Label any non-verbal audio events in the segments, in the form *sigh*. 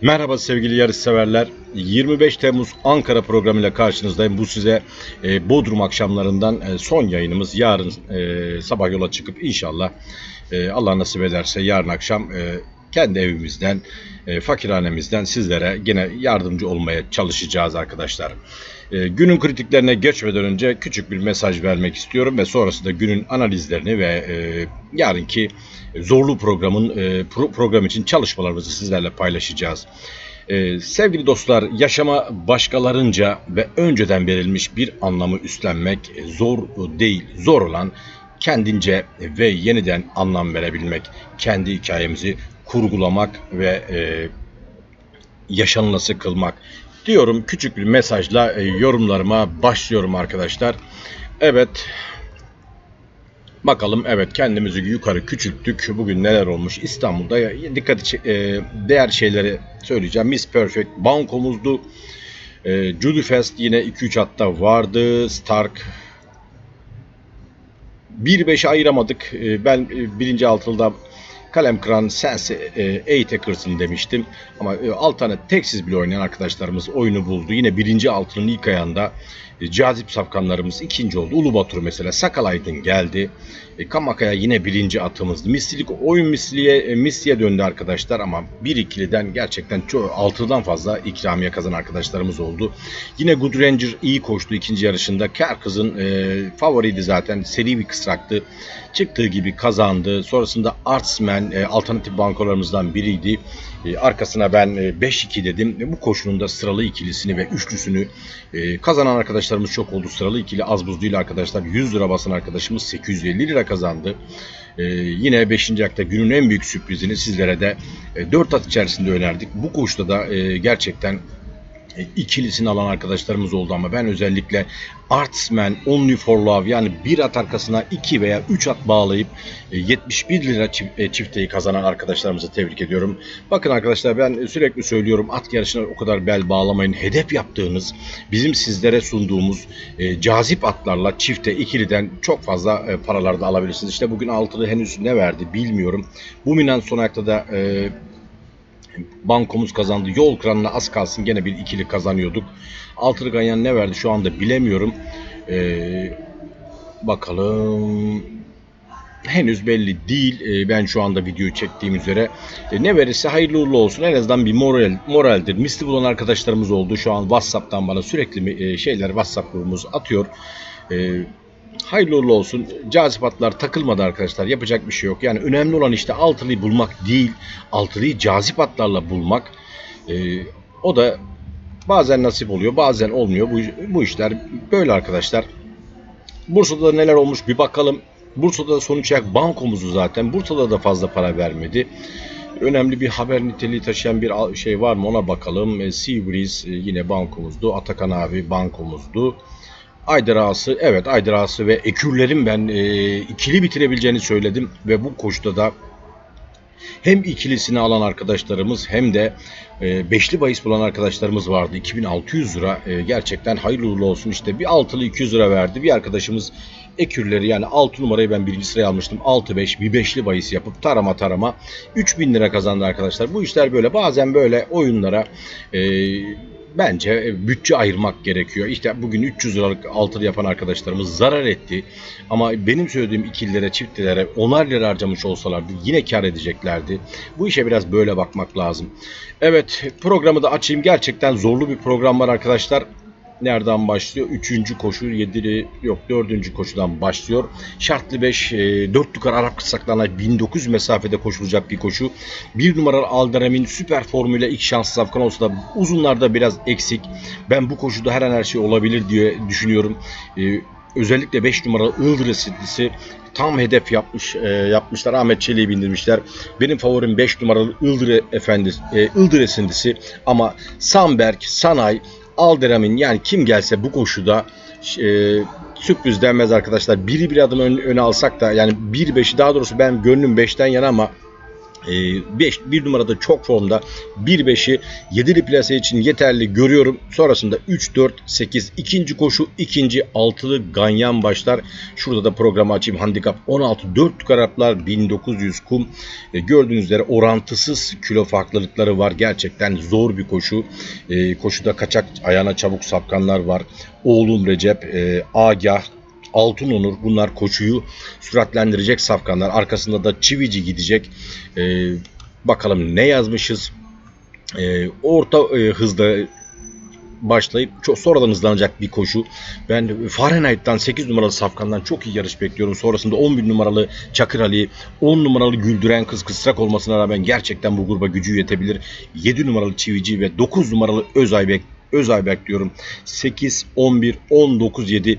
Merhaba sevgili yarış severler. 25 Temmuz Ankara programıyla karşınızdayım. Bu size e, Bodrum akşamlarından e, son yayınımız. Yarın e, sabah yola çıkıp inşallah e, Allah nasip ederse yarın akşam e, kendi evimizden, e, fakirhanemizden sizlere gene yardımcı olmaya çalışacağız arkadaşlar. E, günün kritiklerine geçmeden önce küçük bir mesaj vermek istiyorum ve sonrasında günün analizlerini ve e, yarınki zorlu programın e, pro- program için çalışmalarımızı sizlerle paylaşacağız. E, sevgili dostlar, yaşama başkalarınca ve önceden verilmiş bir anlamı üstlenmek zor değil. Zor olan kendince ve yeniden anlam verebilmek, kendi hikayemizi kurgulamak ve e, yaşanılası kılmak. Diyorum küçük bir mesajla e, yorumlarıma başlıyorum arkadaşlar. Evet. Bakalım evet kendimizi yukarı küçülttük. Bugün neler olmuş İstanbul'da ya- dikkat e, değer şeyleri söyleyeceğim. Miss Perfect bankomuzdu. E, Judy Fest yine 2-3 hatta vardı. Stark 1-5 ayıramadık. E, ben e, birinci altılıda kalem kıran Sense e, A-Tackers'ın demiştim. Ama e, alt tane teksiz bile oynayan arkadaşlarımız oyunu buldu. Yine birinci altının ilk ayağında e, cazip safkanlarımız ikinci oldu. Ulubatur mesela Sakalaydın geldi. E, Kamakaya yine birinci atımızdı. Mislilik oyun misliye e, misliye döndü arkadaşlar ama bir ikiliden gerçekten çok altıdan fazla ikramiye kazanan arkadaşlarımız oldu. Yine Good Ranger iyi koştu ikinci yarışında. Kerkız'ın e, favoriydi zaten. Seri bir kısraktı. Çıktığı gibi kazandı. Sonrasında Artsman e, alternatif bankolarımızdan biriydi. E, arkasına ben e, 5-2 dedim. E, bu koşunun da sıralı ikilisini ve üçlüsünü e, kazanan arkadaşlarımız çok oldu. Sıralı ikili az buz değil arkadaşlar. 100 lira basan arkadaşımız 850 lira kazandı. E, yine 5. akta günün en büyük sürprizini sizlere de e, 4 at içerisinde önerdik. Bu koşuda da e, gerçekten ikilisini alan arkadaşlarımız oldu ama ben özellikle Artsman Only for Love yani bir at arkasına 2 veya 3 at bağlayıp e, 71 lira çif- e, çifteyi kazanan arkadaşlarımızı tebrik ediyorum. Bakın arkadaşlar ben sürekli söylüyorum at yarışına o kadar bel bağlamayın. Hedef yaptığınız bizim sizlere sunduğumuz e, cazip atlarla çifte ikiliden çok fazla e, paralar da alabilirsiniz. İşte bugün altılı henüz ne verdi bilmiyorum. Bu Minan son ayakta da e, bankomuz kazandı. Yol kranına az kalsın gene bir ikili kazanıyorduk. Altılı ganyan ne verdi şu anda bilemiyorum. Ee, bakalım. Henüz belli değil. Ee, ben şu anda videoyu çektiğim üzere. Ee, ne verirse hayırlı uğurlu olsun. En azından bir moral moraldir. Misli bulan arkadaşlarımız oldu. Şu an WhatsApp'tan bana sürekli e, şeyler WhatsApp grubumuz atıyor. Ee, hayırlı uğurlu olsun. Cazip atlar takılmadı arkadaşlar. Yapacak bir şey yok. Yani önemli olan işte altılıyı bulmak değil. Altılıyı cazip atlarla bulmak. Ee, o da bazen nasip oluyor, bazen olmuyor. Bu, bu işler böyle arkadaşlar. Bursa'da neler olmuş bir bakalım. Bursa'da da sonuç olarak bankomuzu zaten. Bursa'da da fazla para vermedi. Önemli bir haber niteliği taşıyan bir şey var mı ona bakalım. E, Seabreeze e, yine bankomuzdu. Atakan abi bankomuzdu. Aydır Ağası, evet Aydır Ağası ve Ekürler'in ben e, ikili bitirebileceğini söyledim ve bu koşuda da hem ikilisini alan arkadaşlarımız hem de e, beşli bahis bulan arkadaşlarımız vardı. 2600 lira e, gerçekten hayırlı uğurlu olsun. İşte bir altılı 200 lira verdi. Bir arkadaşımız ekürleri yani 6 numarayı ben birinci sıraya almıştım. 6-5 bir beşli bahis yapıp tarama tarama 3000 lira kazandı arkadaşlar. Bu işler böyle bazen böyle oyunlara e, bence e, bütçe ayırmak gerekiyor. İşte bugün 300 liralık altılı yapan arkadaşlarımız zarar etti. Ama benim söylediğim ikililere, çiftlilere onar lira harcamış olsalardı yine kar edeceklerdi. Bu işe biraz böyle bakmak lazım. Evet programı da açayım. Gerçekten zorlu bir program var arkadaşlar. Nereden başlıyor? Üçüncü koşu, yedili yok dördüncü koşudan başlıyor. Şartlı 5, e, 4 yukarı Arap kısaklarına 1900 mesafede koşulacak bir koşu. Bir numaralı Alderem'in süper formüyle ilk şanssız Afgan olsa da uzunlarda biraz eksik. Ben bu koşuda her an her şey olabilir diye düşünüyorum. E, özellikle 5 numaralı Ildır esintisi tam hedef yapmış e, yapmışlar. Ahmet Çelik'i bindirmişler. Benim favorim 5 numaralı Ildır efendi e, Ildır esintisi ama Samberg, Sanay, Alderam'in yani kim gelse bu koşuda e, sürpriz denmez arkadaşlar. Biri bir adım ön- öne alsak da yani 1-5'i daha doğrusu ben gönlüm 5'ten yana ama 5 bir numarada çok formda 1-5'i 7'li plase için yeterli görüyorum. Sonrasında 3-4 8 ikinci koşu ikinci altılı ganyan başlar. Şurada da programı açayım. Handikap 16 4 karaplar 1900 kum. E, gördüğünüz üzere orantısız kilo farklılıkları var. Gerçekten zor bir koşu. E, koşuda kaçak ayağına çabuk sapkanlar var. Oğlum Recep, e, Agah, Altın Onur bunlar koşuyu süratlendirecek safkanlar. Arkasında da Çivici gidecek. Ee, bakalım ne yazmışız. Ee, orta e, hızda başlayıp çok sonradan hızlanacak bir koşu. Ben Fahrenheit'tan 8 numaralı Safkan'dan çok iyi yarış bekliyorum. Sonrasında 11 numaralı Çakır Ali, 10 numaralı Güldüren Kız Kısrak olmasına rağmen gerçekten bu gruba gücü yetebilir. 7 numaralı Çivici ve 9 numaralı Özaybek Özay bekliyorum. 8, 11, 19, 7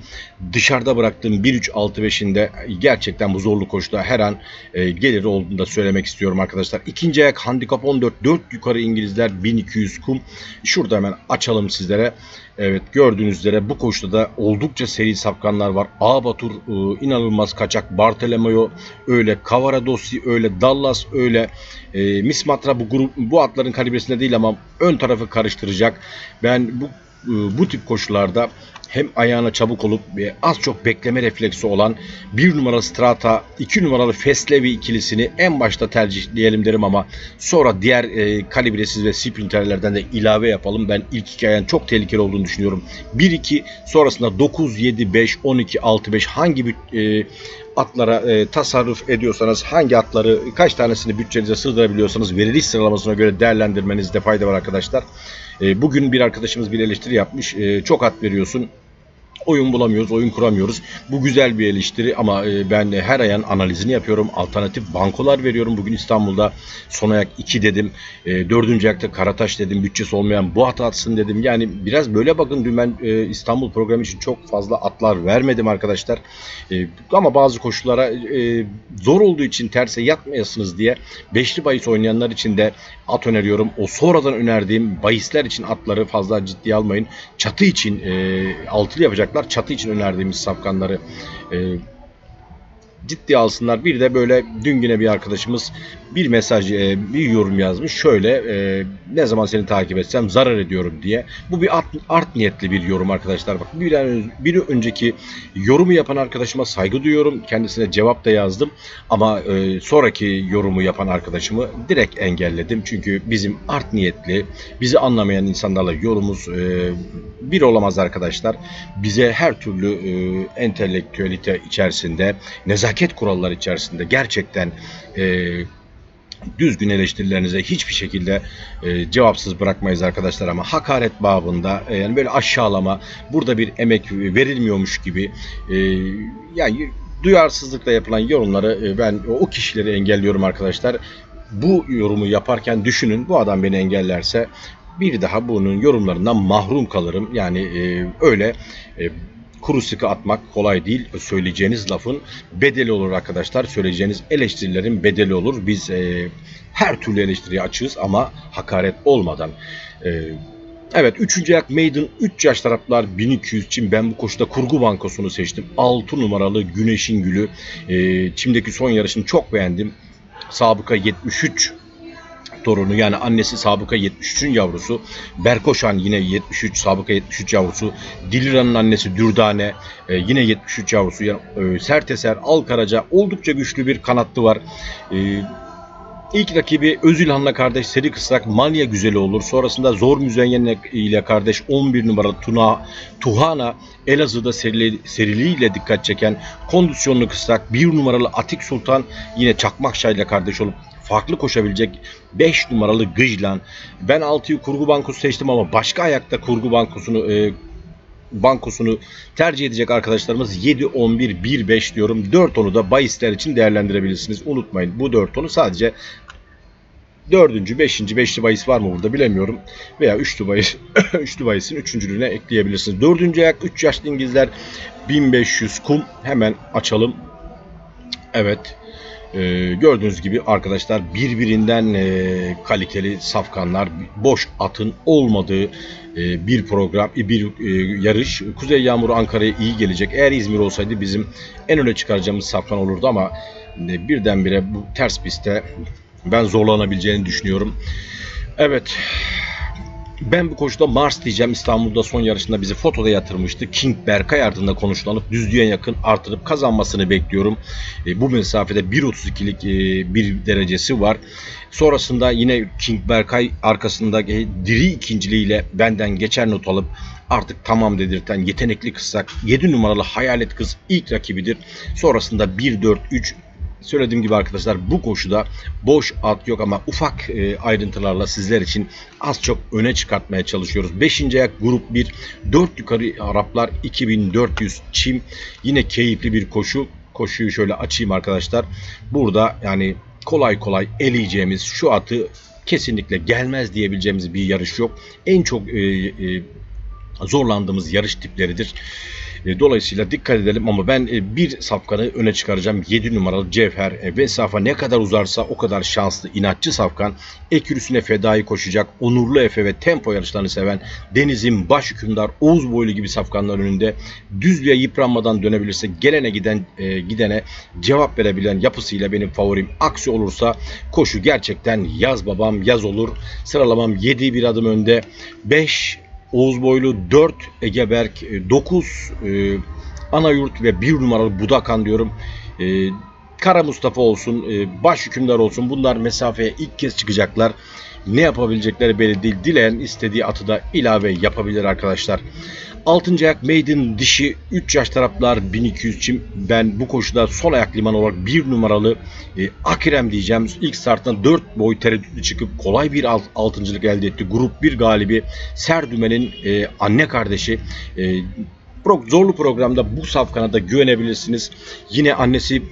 dışarıda bıraktığım 1, 3, 6, 5'inde gerçekten bu zorlu koşuda her an e, gelir olduğunu da söylemek istiyorum arkadaşlar. İkinci ayak handikap 14, 4 yukarı İngilizler 1200 kum. Şurada hemen açalım sizlere. Evet gördüğünüz üzere bu koşuda da oldukça seri sapkanlar var. A Batur e, inanılmaz kaçak. Bartolomeo öyle. Cavaradossi öyle. Dallas öyle. E, Mismatra bu grup bu atların kalibresinde değil ama ön tarafı karıştıracak. Ben bu e, bu tip koşularda hem ayağına çabuk olup ve az çok bekleme refleksi olan bir numaralı Strata, iki numaralı Feslevi ikilisini en başta tercihleyelim derim ama sonra diğer e, kalibresiz ve sprinterlerden de ilave yapalım. Ben ilk iki ayağın çok tehlikeli olduğunu düşünüyorum. 1-2 sonrasında 9, 7, 5, 12, 6, 5 hangi bir e, atlara e, tasarruf ediyorsanız hangi atları kaç tanesini bütçenize sığdırabiliyorsanız veriliş sıralamasına göre değerlendirmenizde fayda var arkadaşlar. E, bugün bir arkadaşımız bir eleştiri yapmış. E, çok at veriyorsun oyun bulamıyoruz, oyun kuramıyoruz. Bu güzel bir eleştiri ama e, ben her ayağın analizini yapıyorum. Alternatif bankolar veriyorum. Bugün İstanbul'da son ayak 2 dedim. E, dördüncü ayakta Karataş dedim. Bütçesi olmayan bu at atsın dedim. Yani biraz böyle bakın dün ben e, İstanbul programı için çok fazla atlar vermedim arkadaşlar. Ama bazı koşullara zor olduğu için terse yatmayasınız diye beşli bahis oynayanlar için de at öneriyorum. O sonradan önerdiğim bahisler için atları fazla ciddiye almayın. Çatı için altılı yapacak alacaklar. Çatı için önerdiğimiz safkanları e, ciddi alsınlar. Bir de böyle dün yine bir arkadaşımız bir mesaj, e, bir yorum yazmış. Şöyle e, ne zaman seni takip etsem zarar ediyorum diye. Bu bir art, art niyetli bir yorum arkadaşlar. Bak bir, bir önceki yorumu yapan arkadaşıma saygı duyuyorum. Kendisine cevap da yazdım. Ama e, sonraki yorumu yapan arkadaşımı direkt engelledim. Çünkü bizim art niyetli, bizi anlamayan insanlarla yorumumuz bir olamaz arkadaşlar. Bize her türlü entelektüelite içerisinde, nezaket kuralları içerisinde gerçekten e, düzgün eleştirilerinize hiçbir şekilde e, cevapsız bırakmayız arkadaşlar ama hakaret babında e, yani böyle aşağılama burada bir emek verilmiyormuş gibi e, yani duyarsızlıkla yapılan yorumları e, ben o kişileri engelliyorum arkadaşlar. Bu yorumu yaparken düşünün bu adam beni engellerse bir daha bunun yorumlarından mahrum kalırım. Yani e, öyle e, kuru sıkı atmak kolay değil. Söyleyeceğiniz lafın bedeli olur arkadaşlar. Söyleyeceğiniz eleştirilerin bedeli olur. Biz e, her türlü eleştiriye açığız ama hakaret olmadan. E, Evet 3. ayak Maiden 3 yaş taraflar 1200 için ben bu koşuda kurgu bankosunu seçtim. 6 numaralı Güneşin Gülü. E, Çim'deki son yarışını çok beğendim. Sabıka 73 torunu yani annesi sabıka 73'ün yavrusu. Berkoşan yine 73 sabıka 73 yavrusu. Dilira'nın annesi Dürdane e, yine 73 yavrusu. Yani, e, Serteser, Alkaraca oldukça güçlü bir kanatlı var. E, İlk rakibi Özülhan'la kardeş Seri Kısrak Manya güzeli olur. Sonrasında Zor Müzeyyen ile kardeş 11 numara Tuna, Tuhana Elazığ'da serili, seriliğiyle dikkat çeken kondisyonlu kısrak 1 numaralı Atik Sultan yine Çakmakşay ile kardeş olup farklı koşabilecek 5 numaralı Gıjlan. Ben 6'yı kurgu bankosu seçtim ama başka ayakta kurgu bankosunu e, bankosunu tercih edecek arkadaşlarımız 7, 11, 1, 5 diyorum. 4 onu da bahisler için değerlendirebilirsiniz. Unutmayın bu 4 onu sadece dördüncü, beşinci, beşli bahis var mı burada bilemiyorum. Veya üçlü bahis, *laughs* üçlü bahisin üçüncülüğüne ekleyebilirsiniz. Dördüncü ayak 3 yaşlı İngilizler 1500 kum. Hemen açalım. Evet. Ee, gördüğünüz gibi arkadaşlar birbirinden e, kaliteli safkanlar, boş atın olmadığı e, bir program, e, bir e, yarış. Kuzey Yağmuru Ankara'ya iyi gelecek. Eğer İzmir olsaydı bizim en öne çıkaracağımız safkan olurdu ama e, birdenbire bu ters pistte ben zorlanabileceğini düşünüyorum. Evet. Ben bu koşuda Mars diyeceğim. İstanbul'da son yarışında bizi fotoda yatırmıştı. King Berkay ardında konuşlanıp düzlüğe yakın artırıp kazanmasını bekliyorum. E, bu mesafede 1.32'lik e, bir derecesi var. Sonrasında yine King Berkay arkasında e, diri ikinciliğiyle benden geçer not alıp artık tamam dedirten yetenekli kızsak 7 numaralı Hayalet Kız ilk rakibidir. Sonrasında 1-4-3 Söylediğim gibi arkadaşlar bu koşuda boş at yok ama ufak e, ayrıntılarla sizler için az çok öne çıkartmaya çalışıyoruz. 5. ayak grup 1 4 yukarı Araplar 2400 çim yine keyifli bir koşu. Koşuyu şöyle açayım arkadaşlar. Burada yani kolay kolay eleyeceğimiz şu atı kesinlikle gelmez diyebileceğimiz bir yarış yok. En çok e, e, zorlandığımız yarış tipleridir. E, Dolayısıyla dikkat edelim ama ben e, bir safkanı öne çıkaracağım. 7 numaralı Cevher. E, Mesafe ne kadar uzarsa o kadar şanslı, inatçı safkan. Ekürüsüne fedai koşacak. Onurlu Efe ve tempo yarışlarını seven Deniz'in baş hükümdar Oğuz boylu gibi safkanlar önünde düzlüğe yıpranmadan dönebilirse gelene giden e, gidene cevap verebilen yapısıyla benim favorim. Aksi olursa koşu gerçekten yaz babam yaz olur. Sıralamam 7 bir adım önde. 5 Oğuz Boylu 4 Egeberk 9 e, Anayurt ve 1 numaralı Budakan diyorum. E, Kara Mustafa olsun, e, baş hükümdar olsun. Bunlar mesafeye ilk kez çıkacaklar. Ne yapabilecekleri belli değil. Dileyen istediği atı da ilave yapabilir arkadaşlar. 6. ayak Maiden dişi 3 yaş taraflar 1200 çim. Ben bu koşuda son ayak liman olarak 1 numaralı e, Akirem diyeceğim. İlk starttan 4 boy tereddütlü çıkıp kolay bir alt, altıncılık elde etti. Grup 1 galibi Serdümen'in e, anne kardeşi. E, zorlu programda bu safkana da güvenebilirsiniz. Yine annesi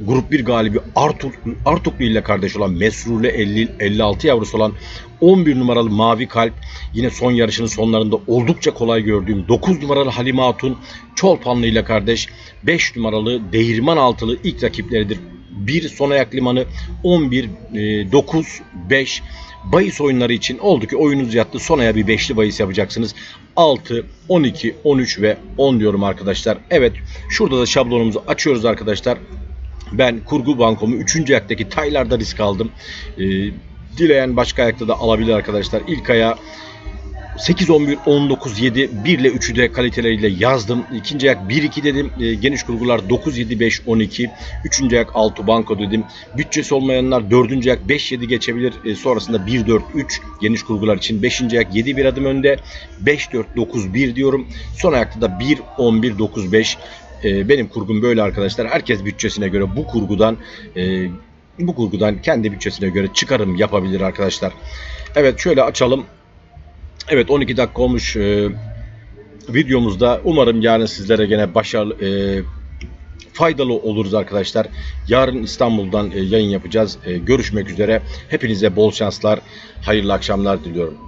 Grup 1 galibi Artuk, Artuklu ile kardeş olan Mesrule 50, 56 yavrusu olan 11 numaralı Mavi Kalp yine son yarışının sonlarında oldukça kolay gördüğüm 9 numaralı Halime Hatun Çolpanlı ile kardeş 5 numaralı Değirman Altılı ilk rakipleridir. 1 son ayak limanı 11 9 5 bahis oyunları için oldu ki oyunuz yattı. Sonaya bir beşli bahis yapacaksınız. 6, 12, 13 ve 10 diyorum arkadaşlar. Evet şurada da şablonumuzu açıyoruz arkadaşlar. Ben kurgu bankomu 3. ayaktaki taylarda risk aldım. Ee, dileyen başka ayakta da alabilir arkadaşlar. İlk aya 8 11 19 7 1 ile 3'ü de kaliteleriyle yazdım. İkinci ayak 1 2 dedim. E, geniş kurgular 9 7 5 12. Üçüncü ayak 6 banko dedim. Bütçesi olmayanlar dördüncü ayak 5 7 geçebilir. E, sonrasında 1 4 3 geniş kurgular için 5. ayak 7 bir adım önde. 5 4 9 1 diyorum. Son ayakta da 1 11 9 5 e, benim kurgum böyle arkadaşlar. Herkes bütçesine göre bu kurgudan e, bu kurgudan kendi bütçesine göre çıkarım yapabilir arkadaşlar. Evet şöyle açalım. Evet 12 dakika olmuş e, videomuzda. Umarım yarın sizlere gene başarılı e, faydalı oluruz arkadaşlar. Yarın İstanbul'dan e, yayın yapacağız. E, görüşmek üzere. Hepinize bol şanslar, hayırlı akşamlar diliyorum.